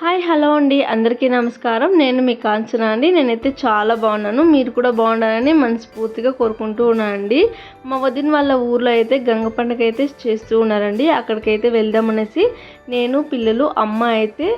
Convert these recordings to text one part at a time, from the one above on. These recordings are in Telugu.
హాయ్ హలో అండి. అందరికీ నమస్కారం. నేను మీ కాంచన అండి. నేనైతే చాలా బాగున్నాను. మీరు కూడా బాగుండాలని మనస్ఫూర్తిగా కోరుకుంటూ ఉన్నానండి. మా వదిన వాళ్ళ ఊర్లో అయితే గంగ పండుగ అయితే చేస్తూ ఉన్నారండి. అక్కడికైతే వెళ్దామనేసి నేను పిల్లలు అమ్మ అయితే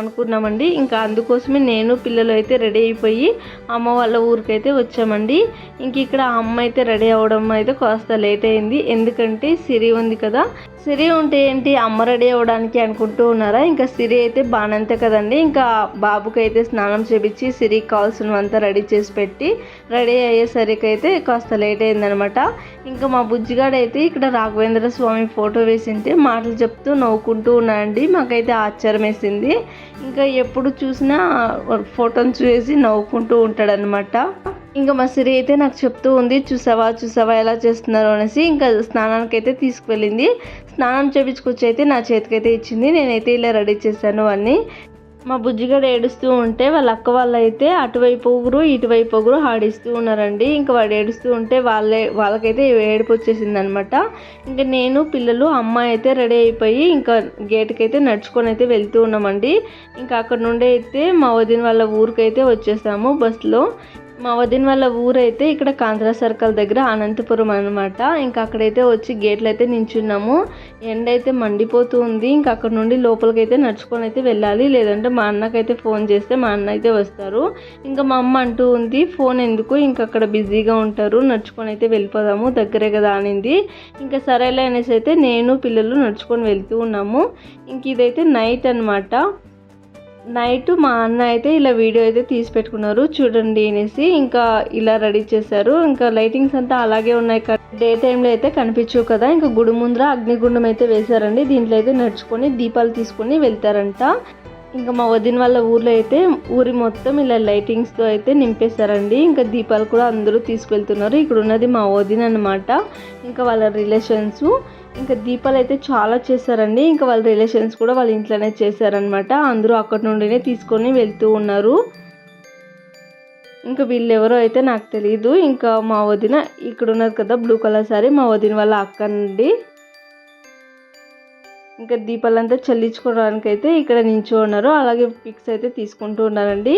అనుకున్నామండి. ఇంకా అందుకోసమే నేను పిల్లలు అయితే రెడీ అయిపోయి అమ్మ వాళ్ళ ఊరికైతే వచ్చామండి. ఇంక ఇక్కడ అమ్మ అయితే రెడీ అవ్వడం అయితే కాస్త లేట్ అయింది. ఎందుకంటే సిరి ఉంది కదా. సిరి ఉంటే ఏంటి అమ్మ రెడీ అవ్వడానికి అనుకుంటూ ఉన్నారా? ఇంకా సిరి అయితే బాగానంతే కదండి. ఇంకా బాబుకి అయితే స్నానం చేపించి సిరికి కావాల్సినవంతా రెడీ చేసి పెట్టి రెడీ అయ్యేసరికి అయితే కాస్త లేట్ అయిందనమాట. ఇంకా మా బుజ్జిగాడు అయితే ఇక్కడ రాఘవేంద్ర స్వామి ఫోటో వేసింటే మాటలు చెప్తూ నవ్వుకుంటూ ఉన్నాయండి మాకైతే ఆశ్చర్యం వేసింది ఇంకా ఎప్పుడు చూసినా ఫోటోని చూసి నవ్వుకుంటూ ఉంటాడనమాట ఇంకా మా సిరి అయితే నాకు చెప్తూ ఉంది చూసావా చూసావా ఎలా చేస్తున్నారు? అనేసి ఇంకా స్నానానికి అయితే తీసుకువెళ్ళింది. స్నానం చేపించుకొచ్చి అయితే నా చేతికైతే ఇచ్చింది. నేనైతే ఇలా రెడీ చేశాను అన్నీ. మా బుజ్జిగాడు ఏడుస్తూ ఉంటే వాళ్ళ అక్క వాళ్ళు అయితే అటువైపు ఒకరు ఇటువైపు ఒకరు ఆడిస్తూ ఉన్నారండి. ఇంకా వాడు ఏడుస్తూ ఉంటే వాళ్ళే వాళ్ళకైతే ఏడుపు వచ్చేసింది అనమాట ఇంకా నేను పిల్లలు అమ్మాయి అయితే రెడీ అయిపోయి ఇంకా గేట్కి అయితే నడుచుకొని అయితే వెళ్తూ ఉన్నామండి. ఇంకా అక్కడ నుండి అయితే మా వదిన వాళ్ళ ఊరికైతే వచ్చేసాము బస్సులో. మా వదిన వాళ్ళ ఊరైతే ఇక్కడ కాంద్రా సర్కిల్ దగ్గర అనంతపురం అనమాట ఇంకా అక్కడైతే వచ్చి గేట్లు అయితే నించున్నాము. ఎండ అయితే మండిపోతూ ఉంది. ఇంకా అక్కడ నుండి లోపలికి అయితే నడుచుకొని అయితే వెళ్ళాలి. లేదంటే మా అన్నకైతే ఫోన్ చేస్తే మా అన్న అయితే వస్తారు. ఇంకా మా అమ్మ అంటూ ఉంది ఫోన్ ఎందుకు? ఇంకా అక్కడ బిజీగా ఉంటారు. నడుచుకొని అయితే వెళ్ళిపోదాము. దగ్గరే కదా అనింది. ఇంకా సరేలే అనేసి అయితే నేను పిల్లలు నడుచుకొని వెళ్తూ ఉన్నాము. ఇంక ఇదైతే నైట్ అనమాట నైట్ మా అన్న అయితే ఇలా వీడియో అయితే తీసి పెట్టుకున్నారు. చూడండి అనేసి ఇంకా ఇలా రెడీ చేశారు. ఇంకా లైటింగ్స్ అంతా అలాగే ఉన్నాయి డే టైంలో అయితే కనిపించవు కదా. ఇంకా గుడి ముందర అగ్నిగుండం అయితే వేశారండి. దీంట్లో అయితే నడుచుకొని దీపాలు తీసుకొని వెళ్తారంట. ఇంకా మా వదిన వాళ్ళ ఊర్లో అయితే ఊరి మొత్తం ఇలా లైటింగ్స్తో అయితే నింపేశారండి. ఇంకా దీపాలు కూడా అందరూ తీసుకెళ్తున్నారు. ఇక్కడ ఉన్నది మా వదిన అనమాట ఇంకా వాళ్ళ రిలేషన్స్ ఇంకా దీపాలు అయితే చాలా చేశారండి. ఇంకా వాళ్ళ రిలేషన్స్ కూడా వాళ్ళ ఇంట్లోనే చేశారనమాట అందరూ అక్కడి నుండినే తీసుకొని వెళ్తూ ఉన్నారు. ఇంకా వీళ్ళెవరో అయితే నాకు తెలియదు ఇంకా మా వదిన ఇక్కడ ఉన్నది కదా బ్లూ కలర్ సారీ మా వదిన వాళ్ళ అక్క అండి. ఇంకా దీపాలంతా చల్లించుకోవడానికి అయితే ఇక్కడ నించో ఉన్నారు అలాగే పిక్స్ అయితే తీసుకుంటూ ఉన్నారండి.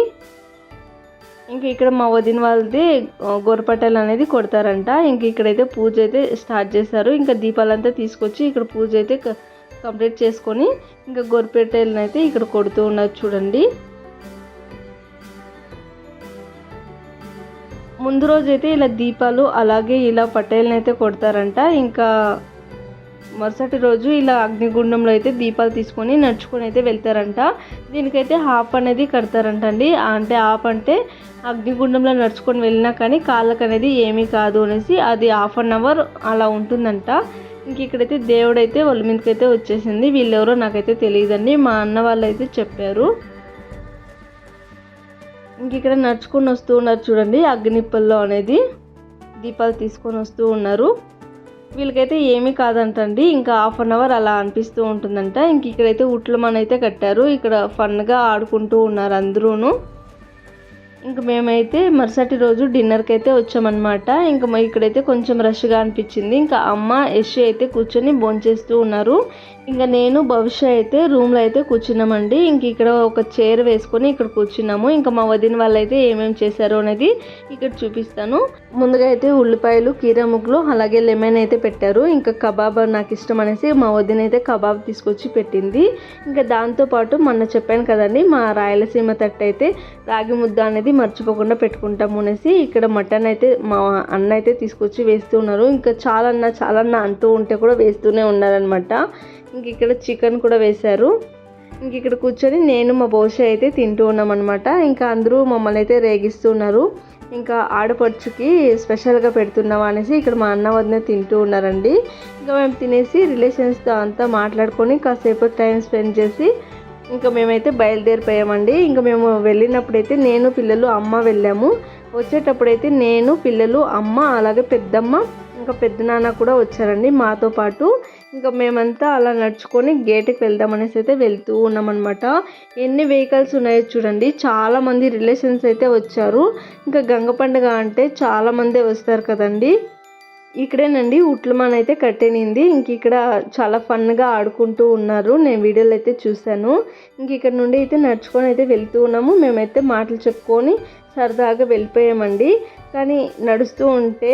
ఇంక ఇక్కడ మా వదిన వాళ్ళది గొర్రపట్టలు అనేది కొడతారంట. ఇంక ఇక్కడైతే పూజ అయితే స్టార్ట్ చేశారు. ఇంకా దీపాలంతా తీసుకొచ్చి ఇక్కడ పూజ అయితే కంప్లీట్ చేసుకొని ఇంకా గొరపెట్టెలను అయితే ఇక్కడ కొడుతూ ఉన్నారు చూడండి. ముందు రోజు అయితే ఇలా దీపాలు అలాగే ఇలా పట్టేలను అయితే కొడతారంట. ఇంకా మరుసటి రోజు ఇలా అగ్నిగుండంలో అయితే దీపాలు తీసుకొని నడుచుకొని అయితే వెళ్తారంట. దీనికైతే హాప్ అనేది కడతారంట అండి అంటే హాఫ్ అంటే అగ్నిగుండంలో నడుచుకొని వెళ్ళినా కానీ కాళ్ళకు అనేది ఏమీ కాదు అనేసి అది హాఫ్ అన్ అవర్ అలా ఉంటుందంట. ఇంక ఇక్కడైతే దేవుడైతే వాళ్ళ మీదకైతే వచ్చేసింది. వీళ్ళెవరో నాకైతే తెలియదండి. మా అన్న వాళ్ళు అయితే చెప్పారు. ఇంక ఇక్కడ నడుచుకొని వస్తూ ఉన్నారు చూడండి. అగ్నిప్పల్లో అనేది దీపాలు తీసుకొని వస్తూ ఉన్నారు. వీళ్ళకైతే ఏమీ కాదంటండి. ఇంకా హాఫ్ అన్ అవర్ అలా అనిపిస్తూ ఉంటుందంట. ఇంక ఇక్కడైతే ఉట్లమనైతే అయితే కట్టారు. ఇక్కడ ఫన్గా ఆడుకుంటూ ఉన్నారు అందరూను. ఇంక మేమైతే మరుసటి రోజు డిన్నర్కి అయితే వచ్చామన్నమాట. ఇంకా ఇక్కడైతే కొంచెం రష్గా అనిపించింది. ఇంకా అమ్మ యశ్ అయితే కూర్చొని భోంచేస్తూ ఉన్నారు. ఇంకా నేను భవిష్య అయితే రూమ్లో అయితే కూర్చున్నామండి. ఇంక ఇక్కడ ఒక చైర్ వేసుకొని ఇక్కడ కూర్చున్నాము. ఇంకా మా వదిన వాళ్ళు అయితే ఏమేమి చేశారు అనేది ఇక్కడ చూపిస్తాను. ముందుగా అయితే ఉల్లిపాయలు కీర ముగ్గులు అలాగే లెమన్ అయితే పెట్టారు. ఇంకా కబాబ్ నాకు ఇష్టం అనేసి మా వదిన అయితే కబాబ్ తీసుకొచ్చి పెట్టింది. ఇంకా దాంతోపాటు మొన్న చెప్పాను కదండి మా రాయలసీమ తట్టు అయితే రాగి ముద్ద అనేది మర్చిపోకుండా పెట్టుకుంటాము అనేసి ఇక్కడ మటన్ అయితే మా అన్న అయితే తీసుకొచ్చి వేస్తూ ఉన్నారు. ఇంకా చాలన్నా చాలన్నా అంటూ ఉంటే కూడా వేస్తూనే ఉన్నారనమాట ఇంక ఇక్కడ చికెన్ కూడా వేశారు. ఇంక ఇక్కడ కూర్చొని నేను మా బోష అయితే తింటూ ఉన్నాం అనమాట ఇంకా అందరూ మమ్మల్ని అయితే రేగిస్తున్నారు ఇంకా ఆడపడుచుకి స్పెషల్గా పెడుతున్నాం అనేసి ఇక్కడ మా అన్న వదిన తింటూ ఉన్నారండి. ఇంకా మేము తినేసి రిలేషన్స్తో అంతా మాట్లాడుకొని కాసేపు టైం స్పెండ్ చేసి ఇంకా మేమైతే బయలుదేరిపోయామండి. ఇంకా మేము వెళ్ళినప్పుడైతే నేను పిల్లలు అమ్మ వెళ్ళాము. వచ్చేటప్పుడైతే నేను పిల్లలు అమ్మ అలాగే పెద్దమ్మ ఇంకా పెద్దనాన్న కూడా వచ్చారండి మాతో పాటు. ఇంకా మేమంతా అలా నడుచుకొని గేట్కి వెళ్దామనేసి అయితే వెళ్తూ ఉన్నామన్నమాట. ఎన్ని వెహికల్స్ ఉన్నాయో చూడండి. చాలామంది రిలేషన్స్ అయితే వచ్చారు. ఇంకా గంగ పండుగ అంటే చాలామందే వస్తారు కదండి. ఇక్కడేనండి ఉట్లమాన్ అయితే కట్టేనింది. ఇంక ఇక్కడ చాలా ఫన్గా ఆడుకుంటూ ఉన్నారు. నేను వీడియోలు అయితే చూశాను. ఇంక ఇక్కడ నుండి అయితే నడుచుకొని అయితే వెళ్తూ ఉన్నాము. మేమైతే మాటలు చెప్పుకొని సరదాగా వెళ్ళిపోయామండి. కానీ నడుస్తూ ఉంటే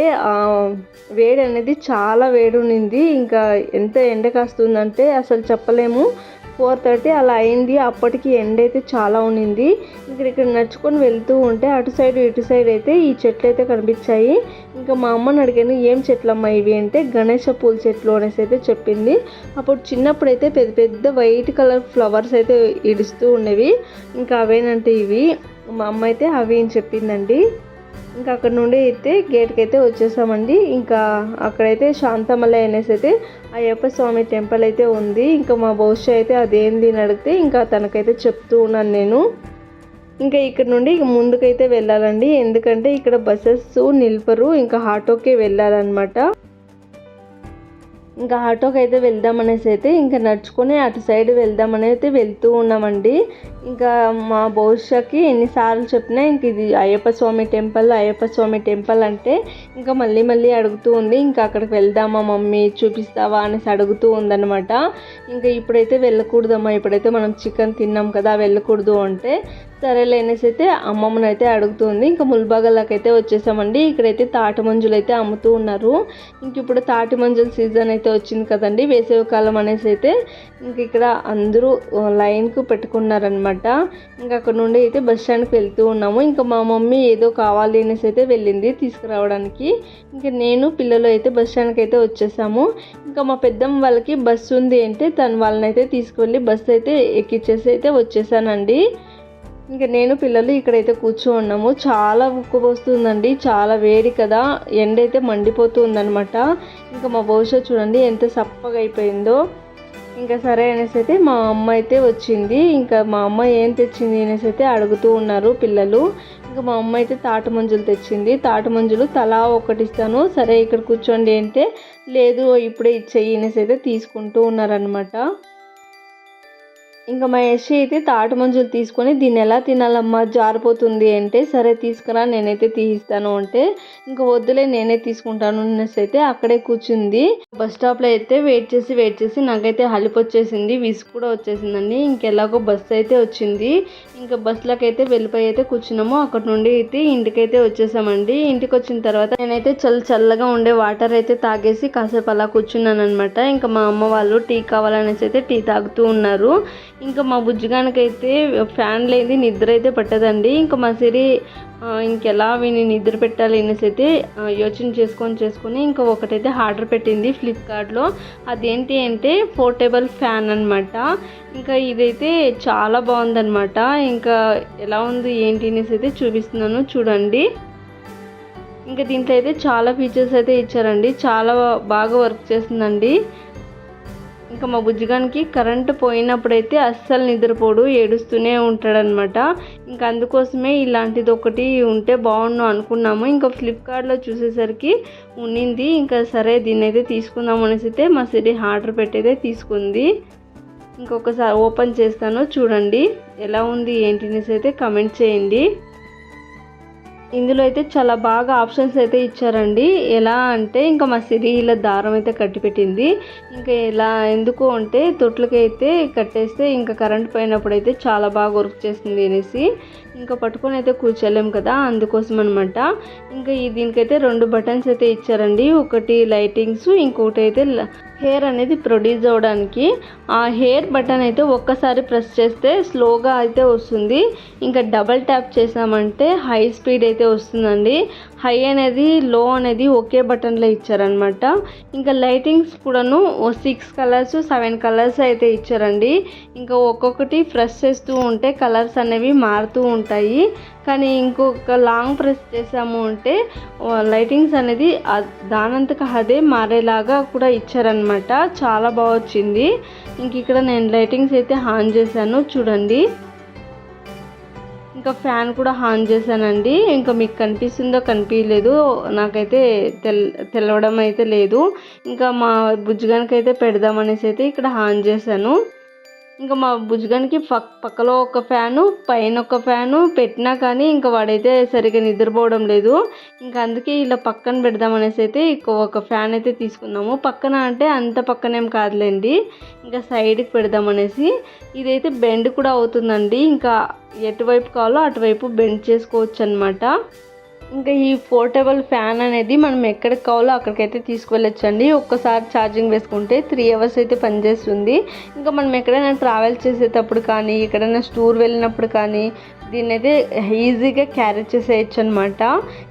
వేడి అనేది చాలా వేడి ఉన్నింది ఇంకా ఎంత ఎండ కాస్తుందంటే అసలు చెప్పలేము. ఫోర్ థర్టీ అలా అయింది. అప్పటికి ఎండ అయితే చాలా ఉన్నింది. ఇక్కడ ఇక్కడ నడుచుకొని వెళ్తూ ఉంటే అటు సైడ్ ఇటు సైడ్ అయితే ఈ చెట్లు అయితే కనిపించాయి. ఇంకా మా అమ్మని అడిగాను ఏం చెట్లు ఇవి? అంటే గణేష పూల చెట్లు అనేసి అయితే చెప్పింది. అప్పుడు చిన్నప్పుడు అయితే పెద్ద పెద్ద వైట్ కలర్ ఫ్లవర్స్ అయితే ఇడుస్తూ ఉండేవి. ఇంకా అవేనంటే ఇవి. మా అమ్మ అయితే అవి అని చెప్పిందండి. ఇంకా అక్కడ నుండి అయితే గేట్కి అయితే వచ్చేసామండి. ఇంకా అక్కడైతే శాంతమలై అనేసి అయితే అయ్యప్ప స్వామి టెంపుల్ అయితే ఉంది. ఇంకా మా భవిష్య అయితే అదేంది అని అడిగితే ఇంకా తనకైతే చెప్తూ ఉన్నాను నేను. ఇంకా ఇక్కడ నుండి ఇక ముందుకైతే వెళ్ళాలండి. ఎందుకంటే ఇక్కడ బస్సెస్ నిల్పరు ఇంకా ఆటోకే వెళ్ళాలన్నమాట. ఇంకా ఆటోకి అయితే వెళ్దామనేసి అయితే ఇంకా నడుచుకొని అటు సైడ్ వెళ్దామని అయితే వెళ్తూ ఉన్నామండి. ఇంకా మా భవిష్యత్కి ఎన్నిసార్లు చెప్పినా ఇంక ఇది అయ్యప్ప స్వామి టెంపుల్ అయ్యప్ప స్వామి టెంపుల్ అంటే ఇంకా మళ్ళీ మళ్ళీ అడుగుతూ ఉంది. ఇంకా అక్కడికి వెళ్దామా మమ్మీ చూపిస్తావా అనేసి అడుగుతూ ఉందన్నమాట. ఇంకా ఇప్పుడైతే వెళ్ళకూడదమ్మా ఇప్పుడైతే మనం చికెన్ తిన్నాం కదా వెళ్ళకూడదు అంటే సరేలే అనేసి అయితే అమ్మమ్మను అయితే అడుగుతుంది. ఇంకా ముల్బాగల్లాకి అయితే వచ్చేసామండి. ఇక్కడైతే తాటి మంజులు అయితే అమ్ముతూ ఉన్నారు. ఇంక ఇప్పుడు తాటి మంజుల సీజన్ అయితే వచ్చింది కదండి. వేసవి కాలం అనేసి అయితే ఇంక ఇక్కడ అందరూ లైన్కు పెట్టుకున్నారనమాట ఇంకా అక్కడ నుండి అయితే బస్ స్టాండ్కి వెళ్తూ ఉన్నాము. ఇంకా మా మమ్మీ ఏదో కావాలి అనేసి అయితే వెళ్ళింది తీసుకురావడానికి. ఇంకా నేను పిల్లలు అయితే బస్ స్టాండ్కి అయితే వచ్చేసాము. ఇంకా మా పెద్దమ్మ వాళ్ళకి బస్సు ఉంది అంటే తను వాళ్ళని అయితే తీసుకువెళ్ళి బస్సు అయితే ఎక్కిచ్చేసి అయితే వచ్చేసానండి. ఇంకా నేను పిల్లలు ఇక్కడైతే కూర్చోన్నాము. చాలా ఉక్కు పోస్తుందండి చాలా వేడి కదా. ఎండ అయితే మండిపోతుందనమాట ఇంకా మా భవిష్యత్ చూడండి ఎంత సప్పగా అయిపోయిందో. ఇంకా సరే అనేసి అయితే మా అమ్మ అయితే వచ్చింది. ఇంకా మా అమ్మ ఏం తెచ్చింది అనేసి అయితే అడుగుతూ ఉన్నారు పిల్లలు. ఇంకా మా అమ్మ అయితే తాటి మంజులు తెచ్చింది. తాటి మంజులు తలా ఒకటి ఇస్తాను. సరే ఇక్కడ కూర్చోండి అంటే లేదు ఇప్పుడే ఇచ్చేయి అనేసి అయితే తీసుకుంటూ ఉన్నారనమాట ఇంకా మా యశి అయితే తాటి మంజులు తీసుకొని దీన్ని ఎలా తినాలమ్మా జారిపోతుంది అంటే సరే తీసుకురా నేనైతే తీయిస్తాను అంటే ఇంకా వద్దులే నేనే తీసుకుంటాను అనేసి అయితే అక్కడే కూర్చుంది. బస్ స్టాప్లో అయితే వెయిట్ చేసి వెయిట్ చేసి నాకైతే హలిపి వచ్చేసింది విసు కూడా వచ్చేసిందండి. ఇంకెలాగో బస్సు అయితే వచ్చింది. ఇంకా బస్సులోకి అయితే వెళ్ళిపోయి అయితే కూర్చున్నాము. అక్కడ నుండి అయితే ఇంటికైతే వచ్చేసామండి. ఇంటికి వచ్చిన తర్వాత నేనైతే చల్ల చల్లగా ఉండే వాటర్ అయితే తాగేసి కాసేపు అలా కూర్చున్నాను అనమాట ఇంకా మా అమ్మ వాళ్ళు టీ కావాలనేసి అయితే టీ తాగుతూ ఉన్నారు. ఇంకా మా బుజ్జిగానికైతే ఫ్యాన్ లేని నిద్ర అయితే పట్టదండి. ఇంకా మా సిరి ఇంకెలా విని నిద్ర పెట్టాలి అనేసి అయితే యోచన చేసుకొని చేసుకొని ఇంకా ఒకటైతే ఆర్డర్ పెట్టింది ఫ్లిప్కార్ట్లో. అదేంటి అంటే పోర్టబుల్ ఫ్యాన్ అనమాట ఇంకా ఇదైతే చాలా బాగుందనమాట ఇంకా ఎలా ఉంది ఏంటి అనేసి అయితే చూపిస్తున్నాను చూడండి. ఇంకా దీంట్లో అయితే చాలా ఫీచర్స్ అయితే ఇచ్చారండి. చాలా బాగా వర్క్ చేస్తుందండి. ఇంకా మా బుజ్జిగానికి కరెంటు పోయినప్పుడైతే అస్సలు నిద్రపోడు ఏడుస్తూనే ఉంటాడనమాట ఇంకా అందుకోసమే ఇలాంటిది ఒకటి ఉంటే బాగుండు అనుకున్నాము. ఇంకా ఫ్లిప్కార్ట్లో చూసేసరికి ఉన్నింది. ఇంకా సరే దీన్ని అయితే తీసుకుందాం అనేసి అయితే మా సిరి ఆర్డర్ పెట్టేదే తీసుకుంది. ఇంకొకసారి ఓపెన్ చేస్తాను చూడండి ఎలా ఉంది ఏంటి అనేసి అయితే కమెంట్ చేయండి. ఇందులో అయితే చాలా బాగా ఆప్షన్స్ అయితే ఇచ్చారండి. ఎలా అంటే ఇంకా మా సిరిల దారం అయితే కట్టిపెట్టింది. ఇంకా ఎలా ఎందుకు అంటే తొట్లకైతే కట్టేస్తే ఇంకా కరెంట్ పోయినప్పుడు అయితే చాలా బాగా వర్క్ చేస్తుంది అనేసి ఇంకా పట్టుకొని అయితే కూర్చోలేము కదా అందుకోసం అనమాట ఇంకా దీనికైతే రెండు బటన్స్ అయితే ఇచ్చారండి. ఒకటి లైటింగ్స్ ఇంకొకటి అయితే హెయిర్ అనేది ప్రొడ్యూస్ అవ్వడానికి ఆ హెయిర్ బటన్ అయితే ఒక్కసారి ప్రెస్ చేస్తే స్లోగా అయితే వస్తుంది. ఇంకా డబల్ ట్యాప్ చేసామంటే హై స్పీడ్ అయితే వస్తుందండి. హై అనేది లో అనేది ఒకే బటన్లో ఇచ్చారనమాట ఇంకా లైటింగ్స్ కూడాను సిక్స్ కలర్స్ సెవెన్ కలర్స్ అయితే ఇచ్చారండి. ఇంకా ఒక్కొక్కటి ఫ్రెష్ చేస్తూ ఉంటే కలర్స్ అనేవి మారుతూ ఉంటాయి. కానీ ఇంకొక లాంగ్ ప్రెస్ చేసాము అంటే లైటింగ్స్ అనేది దానంతక అదే మారేలాగా కూడా ఇచ్చారనమాట చాలా బాగా వచ్చింది. ఇంక ఇక్కడ నేను లైటింగ్స్ అయితే ఆన్ చేశాను. చూడండి. ఇంకా ఫ్యాన్ కూడా ఆన్ చేశానండి. ఇంకా మీకు కనిపిస్తుందో కనిపించలేదు నాకైతే తెల్ తెలవడం అయితే లేదు. ఇంకా మా బుజ్జిగానికి అయితే పెడదామనేసి అయితే ఇక్కడ ఆన్ చేశాను. ఇంకా మా భుజగానికి పక్ పక్కలో ఒక ఫ్యాను పైన ఒక ఫ్యాను పెట్టినా కానీ ఇంకా వాడైతే సరిగ్గా నిద్రపోవడం లేదు. ఇంకా అందుకే ఇలా పక్కన పెడదామనేసి అయితే ఇంకో ఒక ఫ్యాన్ అయితే తీసుకున్నాము. పక్కన అంటే అంత పక్కనేం కాదులేండి. ఇంకా సైడ్కి పెడదామనేసి ఇదైతే బెండ్ కూడా అవుతుందండి. ఇంకా ఎటువైపు కావాలో అటువైపు బెండ్ చేసుకోవచ్చు అనమాట ఇంకా ఈ పోర్టబుల్ ఫ్యాన్ అనేది మనం ఎక్కడికి కావాలో అక్కడికైతే తీసుకువెళ్ళొచ్చండి. ఒక్కసారి ఛార్జింగ్ వేసుకుంటే త్రీ అవర్స్ అయితే పనిచేస్తుంది. ఇంకా మనం ఎక్కడైనా ట్రావెల్ చేసేటప్పుడు కానీ ఎక్కడైనా స్టూర్ వెళ్ళినప్పుడు కానీ దీన్ని అయితే ఈజీగా క్యారీ చేసేయచ్చు అనమాట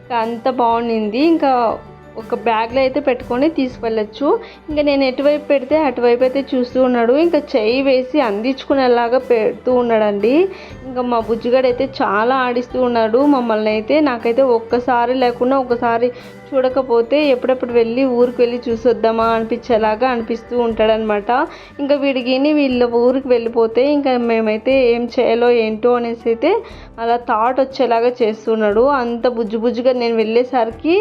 ఇంకా అంత బాగుండింది. ఇంకా ఒక బ్యాగ్లో అయితే పెట్టుకొని తీసుకెళ్ళచ్చు. ఇంకా నేను ఎటువైపు పెడితే అటువైపు అయితే చూస్తూ ఉన్నాడు. ఇంకా చెయ్యి వేసి అందించుకునేలాగా పెడుతూ ఉన్నాడండి. ఇంకా మా బుజ్జిగాడు అయితే చాలా ఆడిస్తూ ఉన్నాడు. మమ్మల్ని అయితే నాకైతే ఒక్కసారి లేకుండా ఒకసారి చూడకపోతే ఎప్పుడెప్పుడు వెళ్ళి ఊరికి వెళ్ళి చూసొద్దామా అనిపించేలాగా అనిపిస్తూ ఉంటాడనమాట. ఇంకా విడిగిని వీళ్ళ ఊరికి వెళ్ళిపోతే ఇంకా మేమైతే ఏం చేయాలో ఏంటో అనేసి అయితే అలా థాట్ వచ్చేలాగా చేస్తున్నాడు. అంత బుజ్జు బుజ్జుగా నేను వెళ్ళేసరికి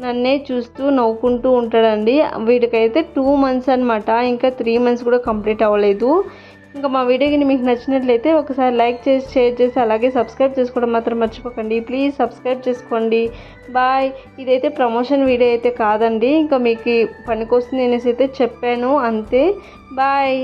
నన్నే చూ చూస్తూ నవ్వుకుంటూ ఉంటాడండి. వీడికైతే టూ మంత్స్ అనమాట ఇంకా త్రీ మంత్స్ కూడా కంప్లీట్ అవ్వలేదు. ఇంకా మా వీడియోకి మీకు నచ్చినట్లయితే ఒకసారి లైక్ చేసి షేర్ చేసి అలాగే సబ్స్క్రైబ్ చేసుకోవడం మాత్రం మర్చిపోకండి. ప్లీజ్ సబ్స్క్రైబ్ చేసుకోండి. బాయ్ ఇదైతే ప్రమోషన్ వీడియో అయితే కాదండి. ఇంకా మీకు పనికొస్తుంది అనేసి అయితే చెప్పాను. అంతే. బాయ్